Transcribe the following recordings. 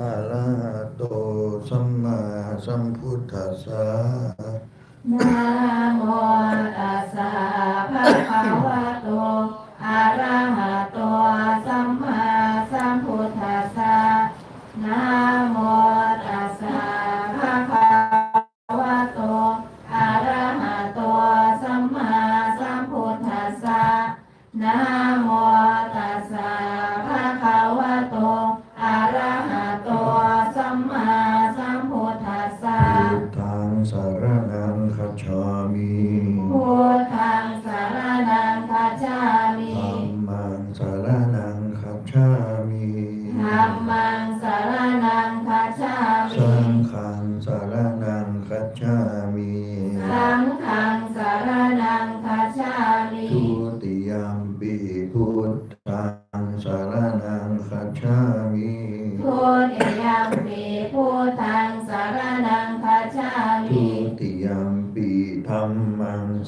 อะระหะโตสัมมาสัมพุทธัสสะนะโมตัสสะภะคะวะโตอะระหะโตสัมมาสั สารนัง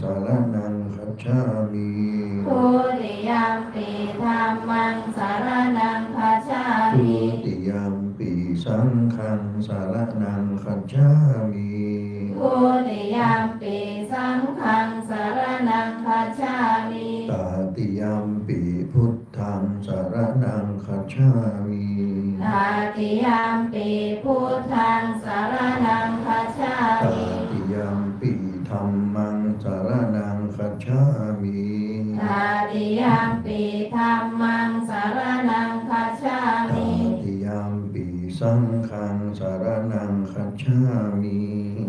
สารนังคัจฉามิพุทธิยัมปิธัมมังสารนังคัจฉาทุมิติยมปิสังฆังสารนังคัจฉามิพุทธิยัมปิสังฆังสารนังคัจฉามิตาติยมปิพุทธังสารนังคัจฉา ปิธัมมังสารนังคัจฉาตามิติยมปิสังฆังสารนังคัจฉามิ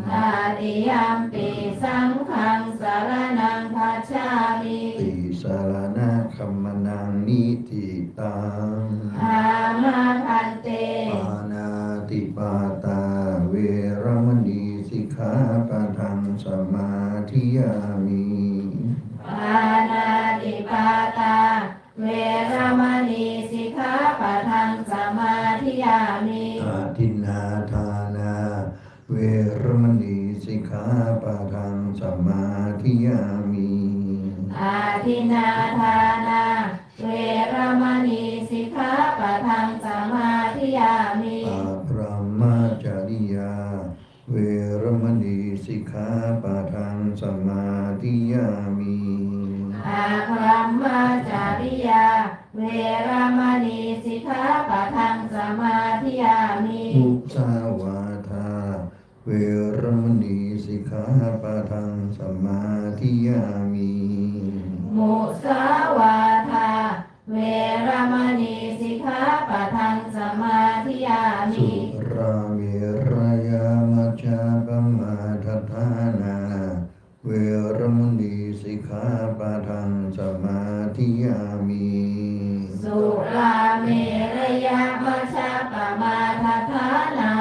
ตาติยัมปิสังฆังสารนังคัจฉามิติสารณะคัมมนังนิติตังอามาพันเตปานาติปาตาเวรมณีสิกขาปะทังสมาธิยามิปานาติปาตา เวรมณีสิกขาปะทังสมาธิยามิอาทินนาทานา เวรมณีสิกขาปะทังสมาธิยามิอาทินนาทานา เวรมณีสิกขาปะทังสมาธิยามิอาพรหมจริยา เวรมณีสิกขาปะทังสมาธิยามิ อาพรหมจาริยา เวรมณีสิกขาปะทังสมาธิยามิมุสาวาทา เวรมณีสิกขาปะทังสมาธิยามิ มุสาวาทา เวรมณี ทังสมาธิยามิสุราเมรยามัชฌะปมาทัฏฐานา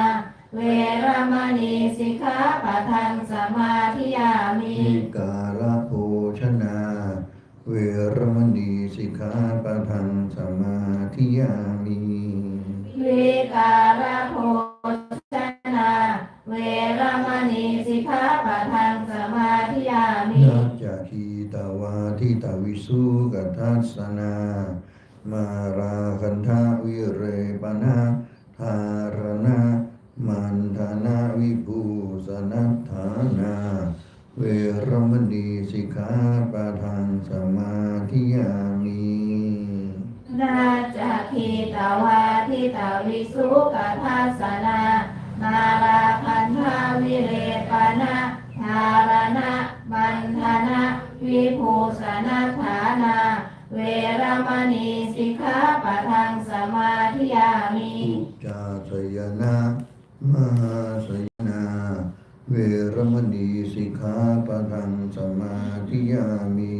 เวรมณีสิกขาปะทังสมาธิยามินิกาลโภชนา เวรมณีสิกขาปะทังสมาธิยามิวิกา ทัสสนา มาราคันทาวิเรปนาธารณะมันธนาวิภูสนัฏฐานา เวรมณีสิกขาปะทังสมาธิยามินาจะคีตวาทิตาวิสุกทัสสนานาราคันธาวิเรปนะธารณะบันธนะ วิภูสนัฐานา เวรมณีสิกขาปะทังสมาธิยามิอุจจาสยนะมหาสยนา เวรมณีสิกขาปะทังสมาธิยามิ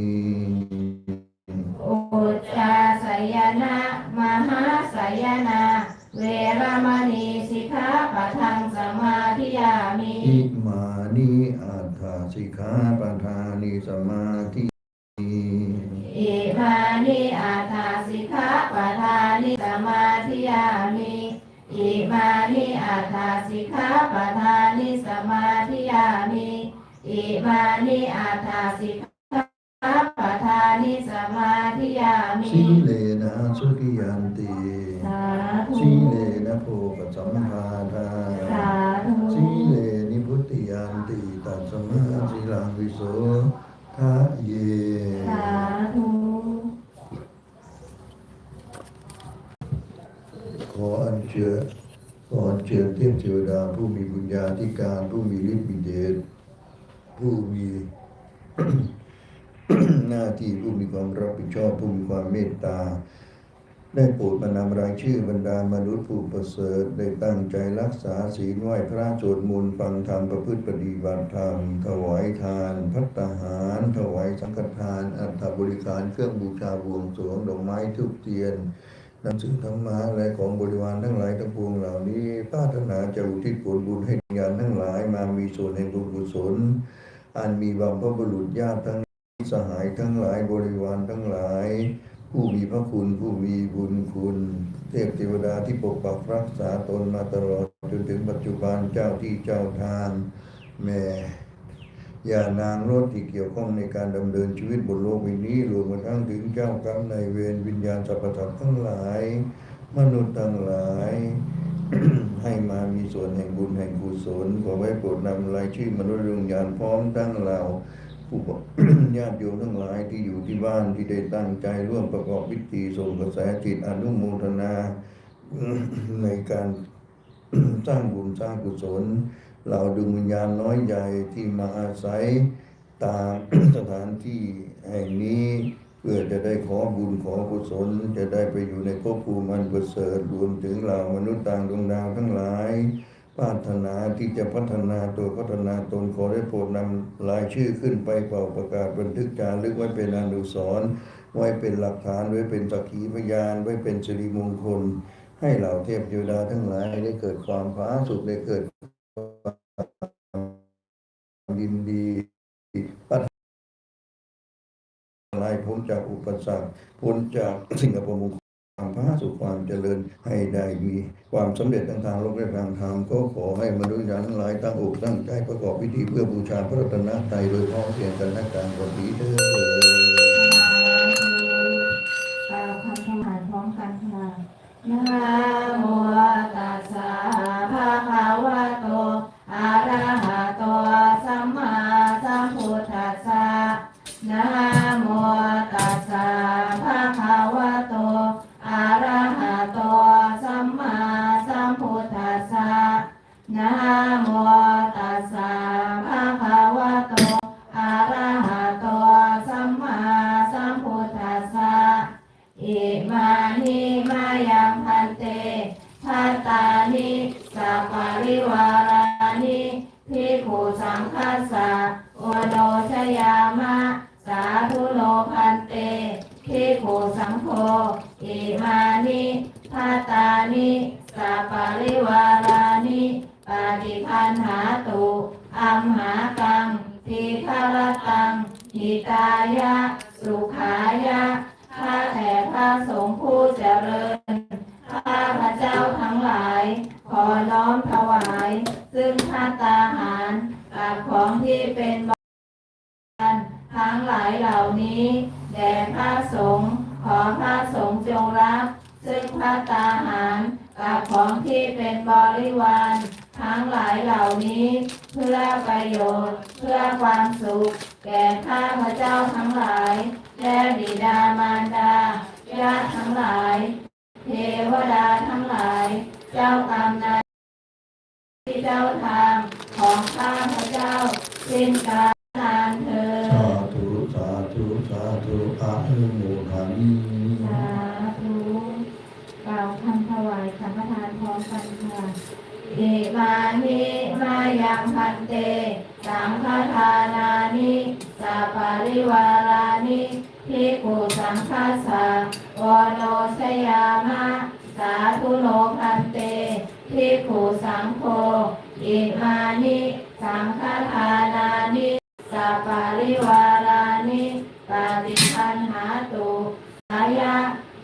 อุจจาสยนะมหาสยนา เวรมณีสิกขาปะทังสมาธิยามิอิมานิอัฏฐ สิกขาปทานิสมาธิอิมานิอาทาสิกขาปะทานิสมาธิยามิอิมานิอาทาสิกขาปะทานิสมาธิยามิอิมานิอาทาสิกขาปะทานิสมาธิยามิสีเลนะสุขิยันติสาธุสีเลนะโพกสัมภาทาสาธุสีเลนิพุตติยานติตัสมาสีลัง วิโสทะเยสาธุขออัญเชิญขออัญเชิญเทพเทวดาผู้มีบุญญาธิการผู้มีฤทธิ์มีเดชผู้มีหน้าที่ผู้มีความรับผิดชอบผู้มีความเมตตา ได้โปรดมานำรายชื่อบรรดามนุษย์ผู้ประเสริฐได้ตั้งใจรักษาศีลไหวพระสวดมนต์ฟังธรรมประพฤติปฏิบัติธรรม ถวายทาน พัตตาหาร ถวายสังฆทาน อัฐบริการเครื่องบูชาบวงสรวงดอกไม้ทุกเทียนหนังสือธรรมะและของบริวารทั้งหลายทั้งปวงเหล่านี้ปรารถนาจะอุทิศผลบุญให้ญาณทั้งหลายมามีส่วนแห่งบุญกุศลอันมีบัมพบุรุษญาติทั้งสหายทั้งหลายบริวารทั้งหลาย ผู้มีพระคุณผู้มีบุญคุณ เทพเทวดาที่ปกปักรักษาตนมาตลอดจนถึงปัจจุบันเจ้าที่เจ้าทางแม่อย่านางรถที่เกี่ยวข้องในการดำเนินชีวิตบนโลกใบนี้รวมกระทั่งถึงเจ้ากรรมนายเวรวิญญาณสรรพสัตว์ทั้งหลาย มนุษย์ทั้งหลาย ให้มามีส่วนแห่งบุญแห่งกุศลขอไว้โปรดนำรายชื่อมนุษย์ดวงญาณพร้อมทั้งเรา ผู้ญาติโยมทั้งหลายที่อยู่ที่บ้านที่ได้ตั้งใจร่วมประกอบพิธีส่งกระแสจิตอนุโมทนาในการสร้างบุญสร้างกุศลเราดวงวิญญาณน้อยใหญ่ที่มาอาศัยตามสถานที่แห่งนี้เพื่อจะได้ขอบุญขอกุศล จะได้ไปอยู่ในภพภูมิอันประเสริฐรวมถึงเหล่ามนุษย์ต่างดวงดาวทั้งหลาย ปรารถนาที่จะพัฒนาตัวพัฒนาตนขอได้โปรดนำรายชื่อขึ้นไปเป่าประกาศบันทึกจารึกไว้เป็นอนุสรณ์ไว้เป็นหลักฐานไว้เป็นสักขีพยานไว้เป็นสิริมงคล ให้เหล่าเทพเทวดาทั้งหลายได้เกิดความฟ้าสุขได้เกิดความยินดีพัฒนายพ้นจากอุปสรรคพ้นจากสิ่งอัปมง ความพาสุขความเจริญให้ได้มีความสำเร็จทางทางโลกและทางธรรมก็ขอให้มนุษย์ทั้งหลายตั้งอกตั้งใจประกอบพิธีเพื่อบูชาพระรัตนตรัยโดยพ้องเพียงกันและการวันนี้เถิดควาวคำถวายพร้อมกันค่ะนะโม สุขายะข้าแต่พระสงฆ์ผู้เจริญ ข้าพระเจ้าทั้งหลาย ขอน้อมถวาย ซึ่งข้าตาหารกับของที่เป็นบารทั้งหลายเหล่านี้ แด่พระสงฆ์ขอพระสงฆ์จงรับ ซึ่งพระตาหารกับของที่เป็นบริวาร ทั้งหลายเหล่านี้ เพื่อประโยชน์ เพื่อความสุข ก่ข้าพระเจ้าทั้งหลาย และบิดามารดาญาติทั้งหลาย เทวดาทั้งหลาย เจ้ากรรมนายที่เจ้าทางของข้าพระเจ้าสิ้นกาลนานเธอสาธุสาธุสาธุอนุโมทามิสาธุกล่าวคำถวายสังฆทานพร้อมกันค่ะเอมานิมายังพันเตสั งฆทานานิสัปปะริวารานิพิกขุสังฆาสะวโนชยามะ สาธุโลพันเตพิกขุสังโฆอิมานิสังฆทานานิสัปปะริวารานิปฏิคันหาตุสายะ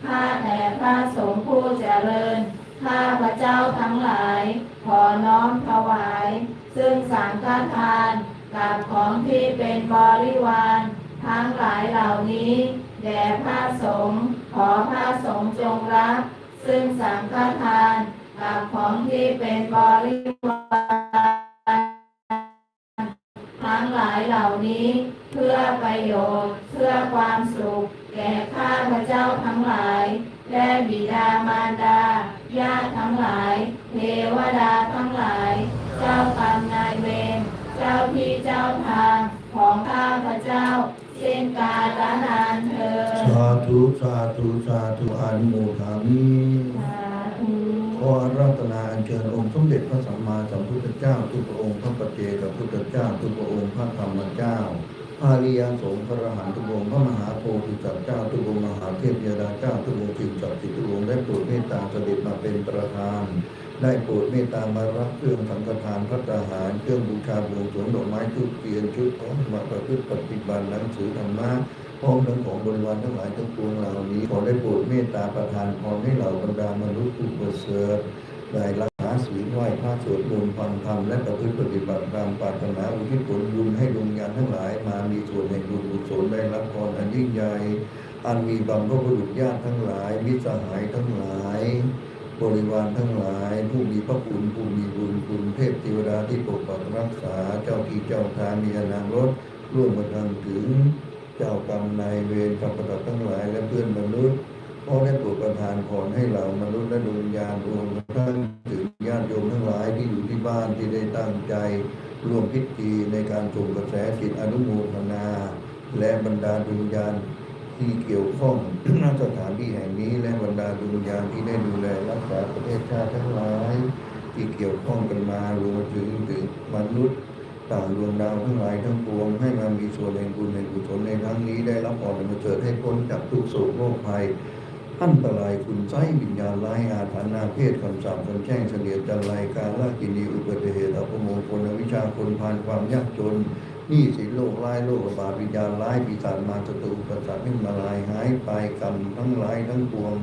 ข้าแต่พระสงฆ์ผู้เจริญข้าพระเจ้าทั้งหลาย ขอน้อมถวาย ซึ่งสังฆทาน กับของที่เป็นบริวาร ทั้งหลายเหล่านี้แด่พระสงฆ์ขอพระสงฆ์จงรับ ซึ่งสังฆทานกับของที่เป็นบริวารทั้งหลายเหล่านี้ เพื่อประโยชน์เพื่อความสุข แก่ข้าพระเจ้าทั้งหลาย และบิดามารดาญาติทั้งหลาย เทวดาทั้งหลาย เจ้ากรรมนายเวร เจ้าที่เจ้าทางของข้าพระเจ้าสิ้นกาลนานเธอญสาธุสาธุสาธุอนุโมทามิสาธุขออารัตนาอัญเชิญองค์สมเด็จพระสัมมาสัมพุทธเจ้าทุกพระองค์พระปัจเจกพุทธเจ้าทุกพระองค์พระธรรมเจ้าพระอริยสงฆ์พระอรหันตุกองค์พระมหาโพธิสัตว์เจ้าทุกองค์มหาเทพยดาเจ้าทุกองค์สิ่งศักดิ์สิทธิ์ทุกองค์ได้โปรดเมตตาเสด็จมาเป็นประธาน ได้โปรดเมตตามารับเครื่องสังฆทานพระตาหาร เครื่องบูชาบวงสรวงดอกไม้ทุกเทียนชุดของมาประพฤติปฏิบัติหนังสือธรรมะพร้อมทั้งของบริวารทั้งหลายทั้งปวงเหล่านี้ ขอได้โปรดเมตตาประทานพรให้เหล่าบรรดามนุษย์ผู้ประเสริฐได้รักษาศีลไหว้พระสวดมนต์ฟังธรรมและประพฤติปฏิบัติตามปรารถนาอุทิศผลบุญให้ดวงญาณทั้งหลาย มามีส่วนในบุญกุศลได้รับพรอันยิ่งใหญ่อันมีบัมพบุรุษญาติทั้งหลายมิตรสหายทั้งหลาย บริวารทั้งหลาย ผู้มีพระคุณผู้มีบุญคุณเทพเทวดาที่ปกปักรักษาเจ้าที่เจ้าทางมีอนามรถร่วมมาทำถึงเจ้ากรรมนายเวรสัพพะทั้งหลายและเพื่อนมนุษย์ขอได้โปรดประทานพรให้เหล่ามนุษย์และดวงญาณรวมทั้งถึงญาติโยมทั้งหลายที่อยู่ที่บ้านที่ได้ตั้งใจร่วมพิธีในการส่งกระแสจิตอนุโมทนา และบรรดาดวงญาณ ที่เกี่ยวข้องณสถานที่แห่งนี้ และบรรดาดวงวิญญาณที่ได้ดูแลรักษาประเทศชาติทั้งหลาย ที่เกี่ยวข้องกันมารวมถึงถึงมนุษย์ต่างดวงดาวทั้งหลายทั้งปวงให้มามีส่วนแห่งบุญในกุศลในครั้งนี้ได้รับพรมาเกิดให้พ้นจากทุกโศกโรคภัยอันตรายคุณไส้วิญญาณร้ายอาถรรพ์นาเพศคำสาปคำแช่งเสนียดจันไรการละกินีอุบัติเหตุอัปมงคลอวิชาคนพานความยากจน นี้สิโรคร้ายโรคระบาดวิญญาณร้ายปีศาจมารศัตรูอุประสาทให้มาลายหายไปกรรมทั้งหลายทั้งปวง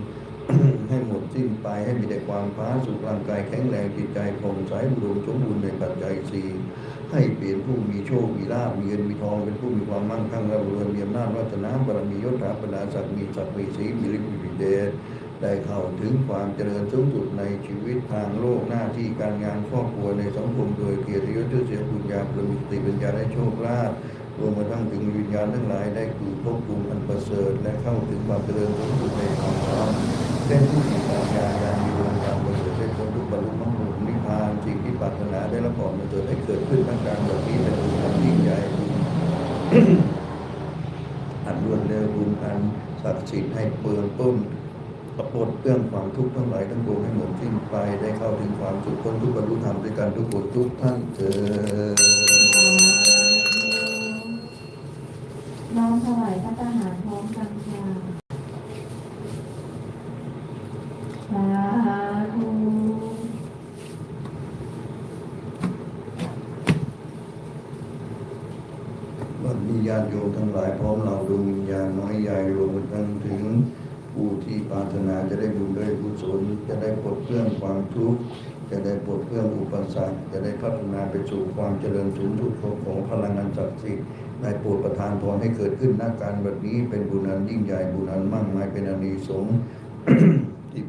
ให้หมดสิ้นไปให้มีแต่ความฟ้าสุขร่างกายแข็งแรงจิตใจผ่องใสบุดมสมบูรณ์ในปัจจัยสี่ให้เปลี่ยนผู้มีโชค มีลาภมีเงินมีทองเป็นผู้มีความมั่งคั่งร่ำรวยมีอำนาจวัฒนาบารมียศถาบรรดาศักดิ์มีศักดิ์มีศรีมีฤทธิ์มีเดช ได้เข้าถึงความเจริญสูงสุดในชีวิตทางโลกหน้าที่การงานครอบครัวในสังคมโดยเกียรติยศชื่อเสียงบุญญาประมิติปัญญาได้โชคลาภรวมมาทั้งถึงวิญญาณทั้งหลายได้คือภพภูมิอันประเสริฐและเข้าถึงความเจริญสูงสุดในความธรรมเป็นผู้มีปัญญาญาณมีดวงตาบริสุทธิ์เป็นคนทุกบรรลุมรรคผลนิพพานสิ่งที่ปรารถนาได้รับพรมาเกิดให้เกิดขึ้นทั้งการแบบนี้เป็นบุญอันยิ่งใหญ่อันรวดเร็วบุญอันศักดิ์สิทธิ์ให้เปลืองต้น ประปลดเรื่องความทุกข์ทั้งหลายทั้งปวงให้หมดสิ้นไปได้เข้าถึงความสุขคนทุกข์บรรลุธรรมด้วยกันทุกคนทุกท่านเถิดน้อมถวายพระทหารพร้อมกันค่ะสาธุ วันนี้ญาติโยมทั้งหลายพร้อมเราดวงวิญญาณน้อยใหญ่รวมทั้งถึงผู้ ศารถนาจะได้บุญได้กุศลจะได้ปลดเปลื้องความทุกข์จะได้ปลดเปลื้องอุปสรรคจะได้พัฒนาไปสู่ความเจริญสูงสุดของพลังงานศักดิ์สิทธิ์ได้โปรดประทานพรให้เกิดขึ้นน้าการแบบนี้เป็นบุญอันยิ่งใหญ่บุญอันมั่งมายเป็นอานิสงส์ที่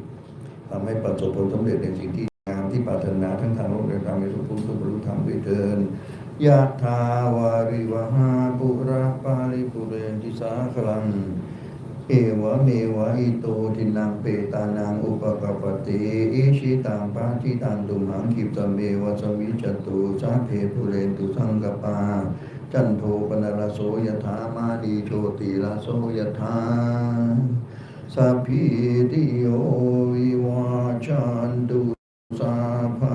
ทำให้ประสบผลสำเร็จในสิ่งที่งามที่ปรารถนาทั้งทางโลกและทางในสุขภูมิสุขบรรลุธรรมด้วยเถิดยะถาวาริวหาปุราปาริปุเรนติสาคลัง เอวะเมวะอิโตทินังเปตานังอุปกปปติอิชิตังปาทิตังตุมังคิปตเมวะสวิจตุสาเพปุเรนตุสังกปา จันโทปนรโสยถามาดีโชติรโสยถาสัพพิติโยวิวาจันตุสาภา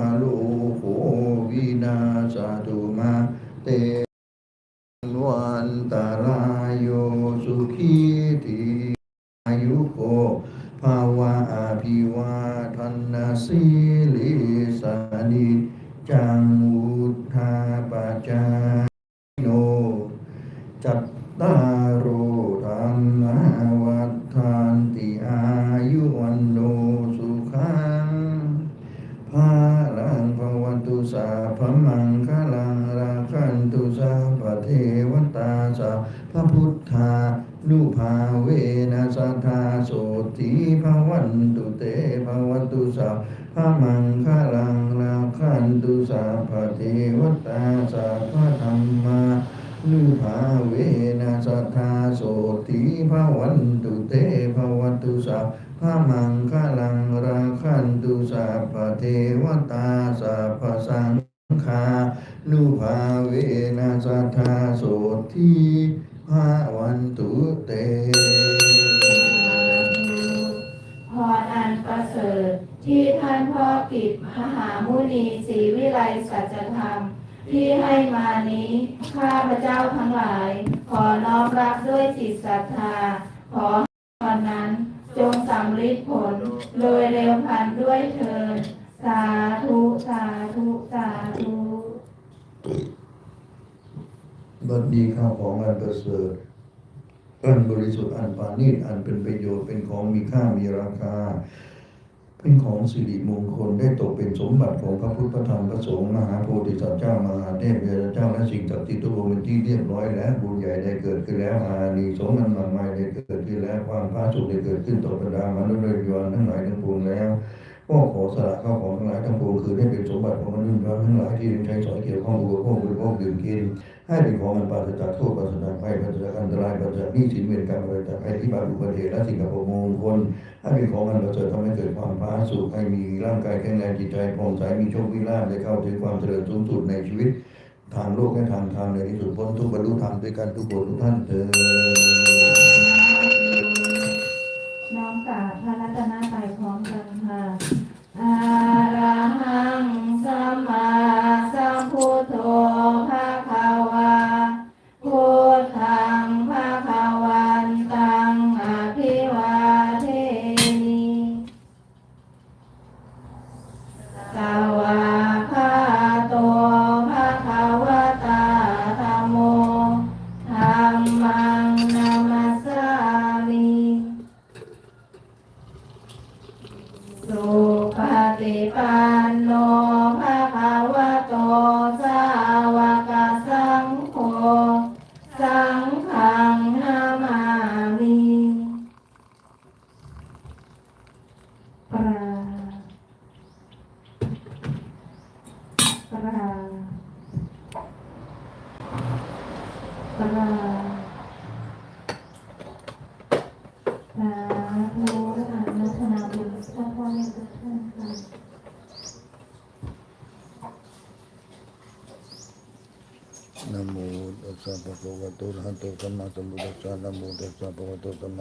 ป พระมังคลังราคันตุสาพเทวตาสาพสังฆานุภาเวนะสัทธาโสติภวันตุเตพรอันประเสริฐที่ท่านพ่อกิจมหามุนีศรีวิไลสัจธรรม ที่ให้มานี้ ข้าพระเจ้าทั้งหลาย ขอน้อมรับด้วยจิตศรัทธา ขอพรนำลิดผล โดยเร็วพันด้วยเถิดสาธุสาธุสาธุบัดนี้ข้าวของอันประเสริฐอันบริสุทธิ์อันปานีตอันเป็นประโยชน์เป็นของมีค่ามีราคา เป็นของสิริมงคลได้ตกเป็นสมบัติของพระพุทธธรรมพระสงฆ์มหาโพธิสัตว์เจ้ามหาเทพเวรเจ้าและสิ่งศักดิ์สิทธิ์ทุกองค์เป็นที่เรียบร้อยแล้วบุญใหญ่ได้เกิดขึ้นแล้วอานิสงส์อันมากมายได้เกิดขึ้นแล้วความพาสุขได้เกิดขึ้นต่อบรรดามนุษย์และยนทั้งหลายทั้งปวงแล้วก็ขอสละข้าวของทั้งหลายทั้งปวงคือได้เป็นสมบัติของมนุษย์ทั้งหลายที่ใช้สอยเกี่ยวข้องอุปโภคบริโภคดื่มกิน ให้เป็นของมันปราศจากโทษปราศจากภัยปราศจากอันตรายปราศจากนี้สินเวรกรรมปราศจากภัยที่บาปอุบัติเหตุและสิ่งกับมงคลให้เป็นของมันประเสริฐทำให้เกิดความพาสุขให้มีร่างกายแข็งแรงจิตใจผ่องใสมีโชคมีลาภได้เข้าถึงความเจริญสูงสุดในชีวิต ทางโลกและทางธรรมในที่สุดพ้นทุกบรรลุธรรมด้วยกันทุกคนทุกท่านเถิด สังฆังนามามิปราปราปรา สาธุอนุโมทนาบุญท่านพ่อแม่ทุกท่านค่ะ นะโมตัสสะภะคะวะโตอะระหะโตสัมมาสัมพุทธัสสะนะโมตัสสะภะคะวะโตสัมมา